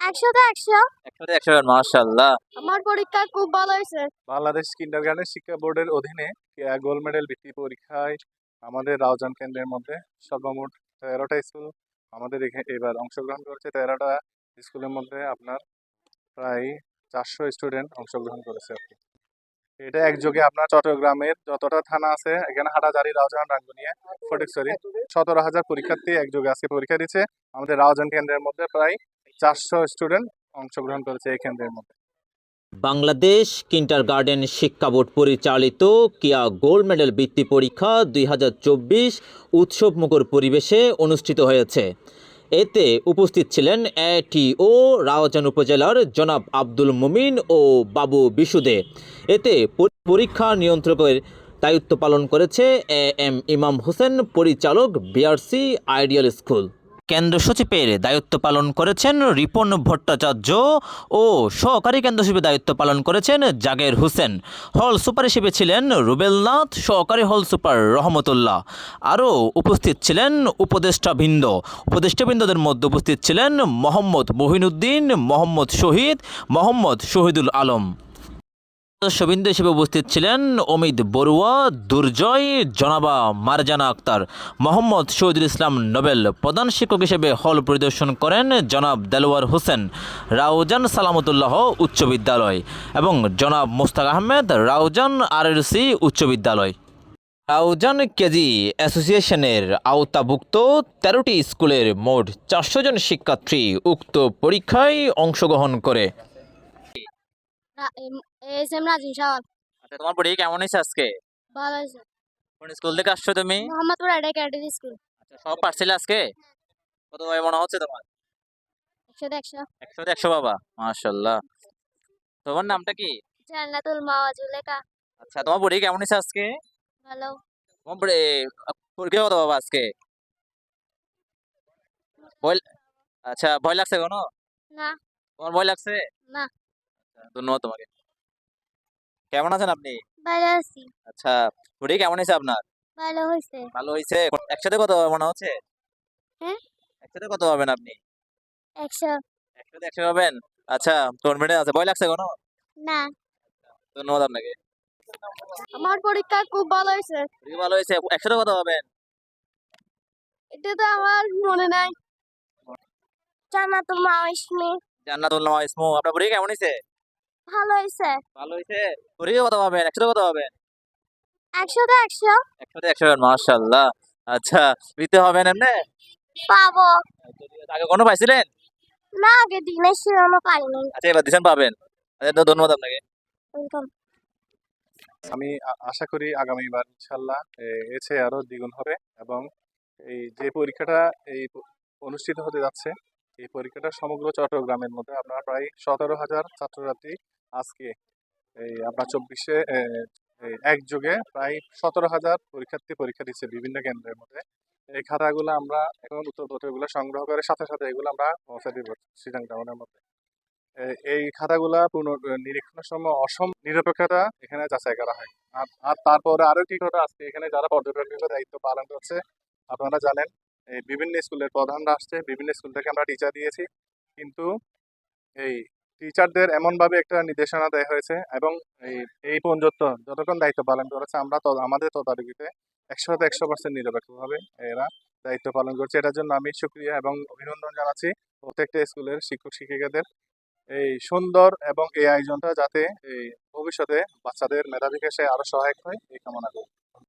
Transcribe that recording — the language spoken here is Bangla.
একশোতে একশো একশোতে একশো মাশাল্লাহ আমার পরীক্ষা খুব ভালো হয়েছে। বাংলাদেশ কিন্ডারগার্ডেন শিক্ষা বোর্ডের অধীনে গোল্ড মেডেল ভিত্তি পরীক্ষায় আমাদের রাউজান কেন্দ্রের মধ্যে সর্বমোট তেরোটা স্কুল আমাদের এবার অংশগ্রহণ করেছে। তেরোটা স্কুলের মধ্যে আপনার প্রায় চারশো স্টুডেন্ট অংশগ্রহণ করেছে আর কি। এটা একযোগে আপনার চট্টগ্রামের যতটা থানা আছে এখানে হাটাজারি রাউজান রাঙ্গুনিয়া ফটিকছড়ি সতেরো হাজার পরীক্ষার্থী একযোগে আজকে পরীক্ষা দিচ্ছে। আমাদের রাউজান কেন্দ্রের মধ্যে প্রায় চারশো স্টুডেন্ট অংশগ্রহণ করেছে এই কেন্দ্রের মধ্যে। বাংলাদেশ কিন্টার গার্ডেন শিক্ষা বোর্ড পরিচালিত কিয়া গোল্ড মেডেল বৃত্তি পরীক্ষা দুই হাজার চব্বিশ উৎসবমুখর পরিবেশে অনুষ্ঠিত হয়েছে। এতে উপস্থিত ছিলেন এটিও রাওজান উপজেলার জনাব আব্দুল মুমিন ও বাবু বিশুদে। এতে পরীক্ষা নিয়ন্ত্রকের দায়িত্ব পালন করেছে এ এম ইমাম হোসেন, পরিচালক বিআরসি আইডিয়াল স্কুল। কেন্দ্র সচিবের দায়িত্ব পালন করেছেন রিপন ভট্টাচার্য ও সহকারী কেন্দ্র সচিবের দায়িত্ব পালন করেছেন জাগের হোসেন। হল সুপার হিসেবে ছিলেন রুবেলনাথ, সহকারী হল সুপার রহমতুল্লাহ। আরও উপস্থিত ছিলেন উপদেষ্টাবৃন্দ। উপদেষ্টাবৃন্দদের মধ্যে উপস্থিত ছিলেন মোহাম্মদ মহিনুদ্দিন, মোহাম্মদ শহীদ, মোহাম্মদ শহীদুল আলম। সদস্যবৃন্দ হিসেবে উপস্থিত ছিলেন অমিত বড়ুয়া, দুর্জয়, জনাবা মারজানা আক্তার, মোহাম্মদ শহীদুল ইসলাম নোবেল প্রধান শিক্ষক হিসেবে হল পরিদর্শন করেন জনাব দেলোয়ার হোসেন, রাউজান সালামতুল্লাহ উচ্চ বিদ্যালয় এবং জনাব মোস্তাক আহমেদ, রাউজান আরএলসি উচ্চ বিদ্যালয়। রাউজান কেজি অ্যাসোসিয়েশনের আওতাভুক্ত তেরোটি স্কুলের মোট চারশো জন শিক্ষার্থী উক্ত পরীক্ষায় অংশগ্রহণ করে। এস এম রাজিন সাওয়াল আচ্ছা তোমার পরীক্ষা কেমন হয়েছে আজকে? ভালো হয়েছে। কোন স্কুল থেকে আসছো তুমি? মোহাম্মদপুর এডা ক্যাডেট স্কুল আচ্ছা সব পারছিলে আজকে? কত ভাবে মনে হচ্ছে তোমার? একশোতে একশো একশো একশো বাবা মাশাল্লাহ তোমার নামটা কি? জান্নাতুল মাওয়াজুলেকা আচ্ছা তোমার পরীক্ষা কেমন হয়েছে আজকে? ভালো। তোমার পরী- পরীক্ষা কত বাবা আজকে? ভয় আচ্ছা ভয় লাগছে কোনো? না। তোমার ভয় লাগছে? না। ধন্যবাদ তোমাকে। কেমন আছেন আপনি? ভালো আছি। আচ্ছা পরীক্ষা কেমন হয়েছে আপনার? ভালো হয়েছে। ভালো হয়েছে। একসাথে কত মনে হচ্ছে? হ্যাঁ? একসাথে কত আপনি? একশো। একসাথে একশো আচ্ছা কনফিডেন্স আছে। ভয় লাগছে কোনো? না। ধন্যবাদ আপনাকে। আমার পরীক্ষা খুব ভালো হয়েছে। ভালো হয়েছে। একসাথে কত হবেন এটা তো আমার মনে নাই। জান্নাতুল মাওয়াইশমি জান্নাতুল্লাহ ইসমু। আপনার পরীক্ষা কেমন হয়েছে? ভালো হয়েছে। ভালো হয়েছে? কত পাবেন? একসাথে কত পাবেন? একশো। একশো মাশাল্লাহ আচ্ছা দিতে হবেন এমনি? পাবো। আগে কোনো পাইছিলেন? না আগে দিনের শিরোনো পাইনি। আচ্ছা এবার পাবেন। আচ্ছা ধন্যবাদ আপনাকে। ওরকম আমি আশা করি আগামীবার ইনশাল্লাহ এ- এর চেয়ে আরও দ্বিগুণ হবে এবং এই যে পরীক্ষাটা এই অনুষ্ঠিত হতে যাচ্ছে এই পরীক্ষাটা সমগ্র চট্টগ্রামের মধ্যে আপনার প্রায় সতেরো হাজার ছাত্রছাত্রী আজকে, এই আপনার চব্বিশে একযোগে প্রায় সতেরো হাজার পরীক্ষার্থী পরীক্ষা দিচ্ছে বিভিন্ন কেন্দ্রের মধ্যে। এই খাতাগুলো আমরা এখন উত্তরপত্রগুলো সংগ্রহ করে সাথে সাথে এগুলো আমরা পৌঁছে দিব সিদ্ধান্ত টাউনের মধ্যে। এই খাতাগুলা পুনঃ নিরীক্ষণের সময় অসম নিরপেক্ষতা এখানে যাচাই করা হয়। আর তারপরে আরও কি কথা আজকে এখানে যারা পর্যবেক্ষকের দায়িত্ব পালন করছে, আপনারা জানেন, এই বিভিন্ন স্কুলের প্রধানরা আসছে, বিভিন্ন স্কুল থেকে আমরা টিচার দিয়েছি। কিন্তু এই টিচারদের এমনভাবে একটা নির্দেশনা দেওয়া হয়েছে এবং এই এই পর্যন্ত যতক্ষণ দায়িত্ব পালন করেছে, আমরা আমাদের তদারকিতে একশো একশো পার্সেন্ট নিরপেক্ষভাবে এরা দায়িত্ব পালন করছে। এটার জন্য আমি সুক্রিয়া এবং অভিনন্দন জানাচ্ছি প্রত্যেকটা স্কুলের শিক্ষক, শিক্ষিকাদের এই সুন্দর এবং এই আয়োজনটা যাতে এই ভবিষ্যতে বাচ্চাদের মেধা বিকাশে আরও সহায়ক হয়, এই কামনা করি।